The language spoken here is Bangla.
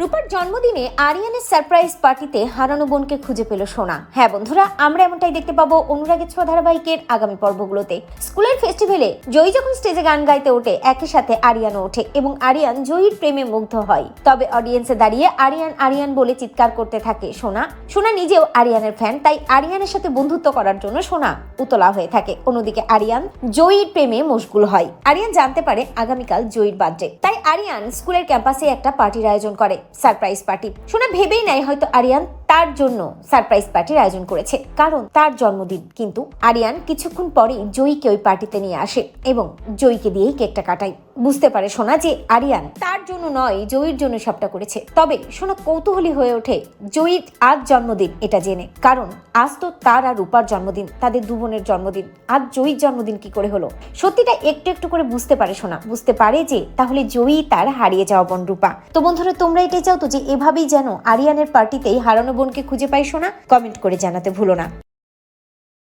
রূপার জন্মদিনে আরিয়ানের সারপ্রাইজ পার্টিতে হারানো বোনকে খুঁজে পেল সোনা। হ্যাঁ বন্ধুরা, আমরা এমনটাই দেখতে পাবো অনুরাগের ছোঁয়া ধারাবাহিকের আগামী পর্বগুলোতে। স্কুলের ফেস্টিভ্যালে জয়ী যখন স্টেজে গান গাইতে ওঠে, একই সাথে আরিয়ানও ওঠে এবং আরিয়ান জয়ীর প্রেমে মুগ্ধ হয়। তবে অডিয়েন্সে দাঁড়িয়ে আরিয়ান আরিয়ান বলে চিৎকার করতে থাকে সোনা। সোনা নিজেও আরিয়ানের ফ্যান তাই আরিয়ানের সাথে বন্ধুত্ব করার জন্য সোনা উতলা হয়ে থাকে। অন্যদিকে আরিয়ান জয়ীর প্রেমে মশগুল হয়। আরিয়ান জানতে পারে আগামীকাল জয়ীর বার্থডে তাই আরিয়ান স্কুলের ক্যাম্পাসে একটা পার্টির আয়োজন করে। Surprise party. শোনা ভেবেই নেয় হয়তো আরিয়ান তার জন্য সারপ্রাইজ পার্টির আয়োজন করেছে, কারণ তার জন্মদিন কিন্তু আরিয়ান কিছুক্ষণ পরে জয়ীকে ওই পার্টিতে নিয়ে আসে এবং জয়ীকে দিয়েই কেকটা কাটায়। বুঝতে পারে সোনা যে আরিয়ান তার জন্য নয়, জয়ীর জন্য সবটা করেছে। তবে সোনা কৌতূহলী হয়ে ওঠে, জয়ীর আজ জন্মদিন, এটা জেনে। কারণ আজ তো তার আর রূপার জন্মদিন, তাদের দু বোনের জন্মদিন। আজ জয়ীর জন্মদিন কি করে হলো? সত্যিটা একটু একটু করে বুঝতে পারে শোনা। বুঝতে পারে যে তাহলে জয়ী তার হারিয়ে যাওয়া বোন রূপা। তো বন্ধুরা, তোমরা এটাই চাও তো যে এভাবেই যেন আরিয়ানের পার্টিতেই হারানো বোনকে খুঁজে পাই শোনা? কমেন্ট করে জানাতে ভুলো না।